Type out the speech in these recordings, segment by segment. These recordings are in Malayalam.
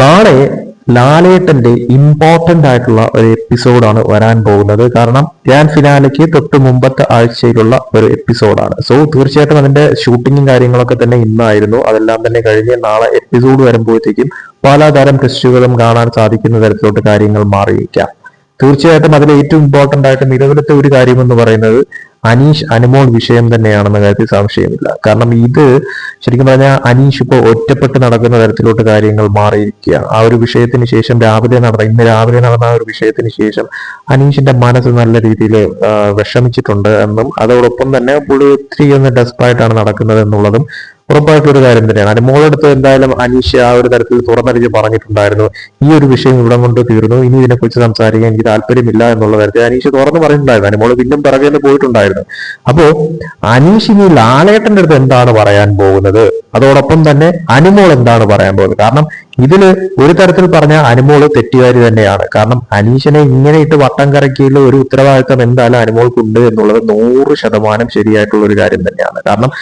നാളെ ലാലേട്ടന്റെ ഇമ്പോർട്ടന്റ് ആയിട്ടുള്ള ഒരു എപ്പിസോഡാണ് വരാൻ പോകുന്നത്. കാരണം ഗ്രാൻഡ് ഫിനാലയ്ക്ക് തൊട്ട് മുമ്പത്തെ ആഴ്ചയിലുള്ള ഒരു എപ്പിസോഡാണ് സോ തീർച്ചയായിട്ടും അതിന്റെ ഷൂട്ടിങ്ങും കാര്യങ്ങളൊക്കെ തന്നെ ഇന്നായിരുന്നു. അതെല്ലാം തന്നെ കഴിഞ്ഞ് നാളെ എപ്പിസോഡ് വരുമ്പോഴത്തേക്കും പലതരം ടെസ്റ്റുകളും കാണാൻ സാധിക്കുന്ന തരത്തിലോട്ട് കാര്യങ്ങൾ മാറിയിരിക്കാം. തീർച്ചയായിട്ടും അതിൽ ഏറ്റവും ഇമ്പോർട്ടന്റ് ആയിട്ട് നിലവിലത്തെ ഒരു കാര്യം എന്ന് പറയുന്നത് അനീഷ് അനുമോൾ വിഷയം തന്നെയാണെന്ന കാര്യത്തിൽ സംശയമില്ല. കാരണം ഇത് ശരിക്കും പറഞ്ഞാൽ അനീഷ് ഇപ്പോൾ ഒറ്റപ്പെട്ട് നടക്കുന്ന തരത്തിലോട്ട് കാര്യങ്ങൾ മാറിയിരിക്കുകയാണ്. ആ ഒരു വിഷയത്തിന് ശേഷം രാവിലെ നടന്ന ഇന്ന് രാവിലെ നടന്ന ആ ഒരു വിഷയത്തിന് ശേഷം അനീഷിന്റെ മനസ്സ് നല്ല രീതിയിൽ വിഷമിച്ചിട്ടുണ്ട് എന്നും അതോടൊപ്പം തന്നെ പുള്ളി ഒത്തിരി ഒന്ന് ഡെസ്പായിട്ടാണ് നടക്കുന്നത് എന്നുള്ളതും ഉറപ്പായിട്ടും ഒരു കാര്യം തന്നെയാണ്. അനുമോളടുത്ത് എന്തായാലും അനീഷ് ആ ഒരു തരത്തിൽ തുറന്നടിച്ച് പറഞ്ഞിട്ടുണ്ടായിരുന്നു. ഈ ഒരു വിഷയം ഇവിടെ കൊണ്ട് തീർന്നു. ഇനി ഇതിനെക്കുറിച്ച് സംസാരിക്കാൻ എനിക്ക് താല്പര്യമില്ല എന്നുള്ള തരത്തിൽ അനീഷ് തുറന്നു പറഞ്ഞിട്ടുണ്ടായിരുന്നു. അനുമോൾ പിന്നും പിറകെ നിന്ന് പോയിട്ടുണ്ടായിരുന്നു. അപ്പോ അനീഷ് ഇനി ലാലേട്ടന്റെ അടുത്ത് എന്താണ് പറയാൻ പോകുന്നത്? അതോടൊപ്പം തന്നെ അനുമോൾ എന്താണ് പറയാൻ പോകുന്നത്? കാരണം ഇതിൽ ഒരു തരത്തിൽ പറഞ്ഞ അനുമോൾ തെറ്റുകാരി തന്നെയാണ്. കാരണം അനീഷിനെ ഇങ്ങനെ ഇട്ട് വട്ടം കറക്കിയുള്ള ഒരു ഉത്തരവാദിത്തം എന്തായാലും അനുമോൾക്കുണ്ട് എന്നുള്ളത് നൂറ് ശതമാനം ശരിയായിട്ടുള്ള ഒരു കാര്യം തന്നെയാണ്. കാരണം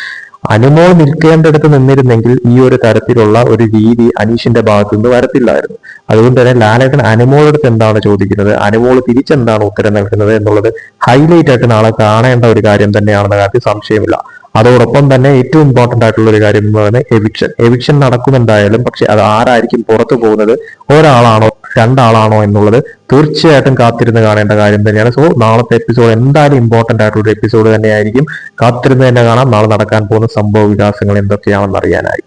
അനുമോൾ നിൽക്കേണ്ടടുത്ത് നിന്നിരുന്നെങ്കിൽ ഈ ഒരു തരത്തിലുള്ള ഒരു രീതി അനീഷിന്റെ ഭാഗത്തു നിന്ന് വരത്തില്ലായിരുന്നു. അതുകൊണ്ട് തന്നെ ലാലേട്ടൻ അനുമോളടുത്ത് എന്താണ് ചോദിക്കുന്നത്? അനുമോൾ തിരിച്ചെന്താണ് ഉത്തരം നൽകുന്നത് എന്നുള്ളത് ഹൈലൈറ്റ് ആയിട്ട് നാളെ കാണേണ്ട ഒരു കാര്യം തന്നെയാണെന്ന കാര്യത്തിൽ സംശയമില്ല. അതോടൊപ്പം തന്നെ ഏറ്റവും ഇമ്പോർട്ടന്റ് ആയിട്ടുള്ള ഒരു കാര്യം എന്ന് പറയുന്നത് എവിക്ഷൻ എവിക്ഷൻ നടക്കുന്നുണ്ടായാലും പക്ഷെ അത് ആരായിരിക്കും പുറത്തു പോകുന്നത്? ഒരാളാണോ രണ്ടാളാണോ എന്നുള്ളത് തീർച്ചയായിട്ടും കാത്തിരുന്ന് കാണേണ്ട കാര്യം തന്നെയാണ്. സോ നാളത്തെ എപ്പിസോഡ് എന്തായാലും ഇമ്പോർട്ടന്റ് ആയിട്ടുള്ള ഒരു എപ്പിസോഡ് തന്നെയായിരിക്കും. കാത്തിരുന്ന് തന്നെ കാണാം. നാളെ നടക്കാൻ പോകുന്ന സംഭവ വികാസങ്ങൾ എന്തൊക്കെയാണെന്ന് അറിയാനായി.